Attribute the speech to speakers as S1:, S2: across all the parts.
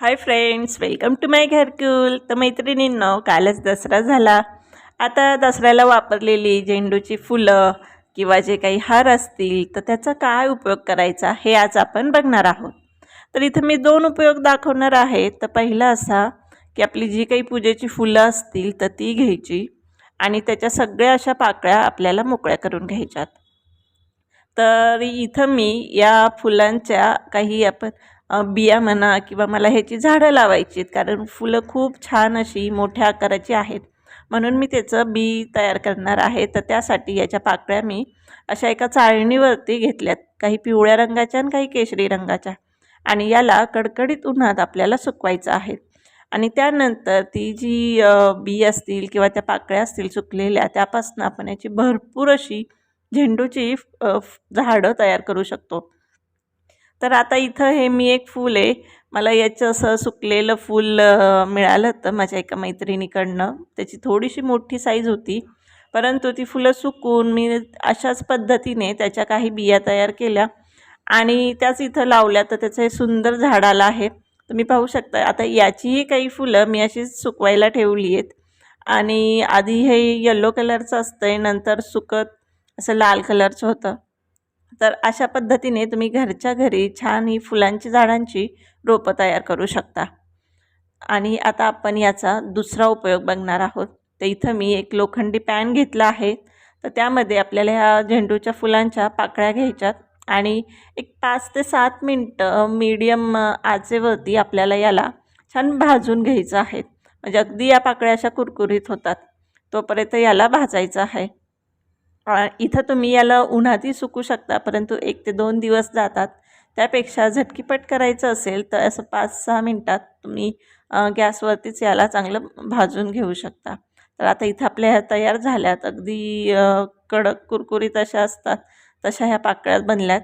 S1: Hi friends welcome to my Gharkul तर मैत्रिणींनो कालच दसरा झाला. आता दसऱ्याला वापरलेली झेंडूची फुलं किंवा जे काही हार असतील तर त्याचा काय उपयोग करायचा हे आज आपण बघणार आहोत. तर इथं मी दोन उपयोग दाखवणार आहे. तर पहिला असा की आपली जी काही पूजेची फुलं असतील तर ती घ्यायची आणि त्याच्या सगळ्या अशा पाकळ्या आपल्याला मोकळ्या करून घ्यायच्यात. तर इथं मी या फुलांच्या काही आपण बिया म्हणा किंवा मला ह्याची झाडं लावायची आहेत कारण फुलं खूप छान अशी मोठ्या आकाराची आहेत. म्हणून मी त्याचं बी तयार करणार आहे. तर त्यासाठी याच्या पाकळ्या मी अशा एका चाळणीवरती घेतल्यात काही पिवळ्या रंगाच्या आणि काही केशरी रंगाच्या. आणि याला कडकडीत उन्हात आपल्याला सुकवायचं आहे. आणि त्यानंतर ती जी बी असतील किंवा त्या पाकळ्या असतील सुकलेल्या त्यापासून आपण याची भरपूर अशी झेंडूची झाडं तयार करू शकतो. तर आता इथं हे मी एक फूल आहे. मला याचं असं सुकलेलं फूल मिळालं होतं माझ्या एका मैत्रिणीकडनं. त्याची थोडीशी मोठी साईज होती. परंतु ती फुलं सुकून मी अशाच पद्धतीने त्याच्या काही बिया तयार केल्या. आणि त्याच इथं लावल्या तर त्याचं हे सुंदर झाड आलं आहे. तुम्ही पाहू शकता आता याचीही काही फुलं मी अशीच सुकवायला ठेवली आहेत. आणि आधी हे येल्लो कलरचं असतं आहे नंतर सुकत असं लाल कलरचं होतं. तर अशा पद्धतीने तुम्ही घरच्या घरी छान ही फुलांची झाडांची रोपं तयार करू शकता. आणि आता आपण याचा दुसरा उपयोग बघणार आहोत. तर इथं मी एक लोखंडी पॅन घेतला आहे. तर त्यामध्ये आपल्याला ह्या झेंडूच्या फुलांच्या पाकळ्या घ्यायच्यात आणि एक पाच ते सात मिनटं मीडियम आचेवरती आपल्याला याला छान भाजून घ्यायचं आहे. म्हणजे अगदी या पाकळ्या अशा कुरकुरीत होतात. तोपर्यंत याला भाजायचं आहे. इथं तुम्ही याला उन्हातही सुकू शकता परंतु एक ते दोन दिवस जातात. त्यापेक्षा झटकीपट करायचं असेल तर असं पाच सहा मिनटात तुम्ही गॅसवरतीच याला चांगलं भाजून घेऊ शकता. तर आता इथं आपल्या ह्या तयार झाल्यात अगदी कडक कुरकुरीत अशा असतात तशा ह्या पाकळ्यात बनल्यात.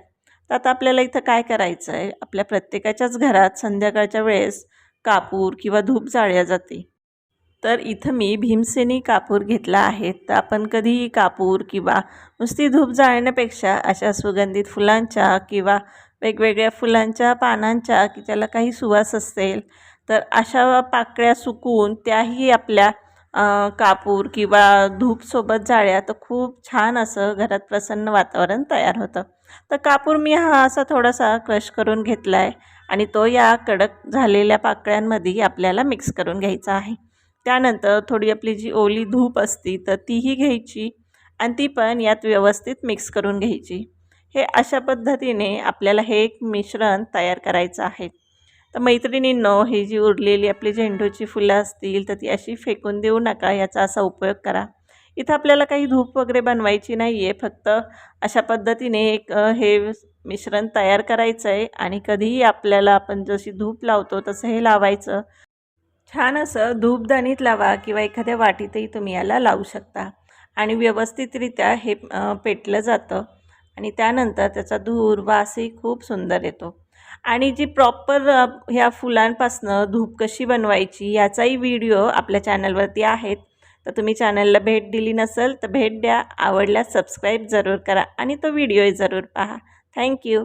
S1: तर आता आपल्याला इथं काय करायचं आहे आपल्या प्रत्येकाच्याच घरात संध्याकाळच्या वेळेस कापूर किंवा धूप जाळल्या जाते. तर इथं मी भीमसेनी कापूर घेतला आहे. तर आपण कधीही कापूर किंवा नुसती धूप जाळण्यापेक्षा अशा सुगंधित फुलांच्या किंवा वेगवेगळ्या फुलांच्या पानांच्या की त्याला काही सुवास असेल तर अशा पाकळ्या सुकवून त्याही आपल्या कापूर किंवा धूपसोबत जाळ्या तर खूप छान असं घरात प्रसन्न वातावरण तयार होतं. तर कापूर मी हा असा थोडासा क्रश करून घेतला आहे आणि तो या कडक झालेल्या पाकळ्यांमध्ये आपल्याला मिक्स करून घ्यायचा आहे. त्यानंतर थोडी आपली जी ओली धूप असती तर तीही घ्यायची आणि ती पण यात व्यवस्थित मिक्स करून घ्यायची. हे अशा पद्धतीने आपल्याला हे एक मिश्रण तयार करायचं आहे. तर मैत्रिणींनो ही जी उरलेली आपली झेंडूची फुलं असतील तर ती अशी फेकून देऊ नका याचा असा उपयोग करा. इथं आपल्याला काही धूप वगैरे बनवायची नाही आहे फक्त अशा पद्धतीने एक हे मिश्रण तयार करायचं आहे आणि कधीही आपल्याला आपण जशी धूप लावतो तसं हे लावायचं. छान असं धूपदाणीत लावा किंवा एखाद्या वाटीतही तुम्ही याला लावू शकता. आणि व्यवस्थितरित्या हे पेटलं जातं आणि त्यानंतर त्याचा धूर वासही खूप सुंदर येतो. आणि जी प्रॉपर ह्या फुलांपासनं धूप कशी बनवायची याचाही व्हिडिओ आपल्या चॅनलवरती आहेत. तर तुम्ही चॅनलला भेट दिली नसेल तर भेट द्या. आवडल्यास सबस्क्राईब जरूर करा आणि तो व्हिडिओही जरूर पहा. थँक्यू.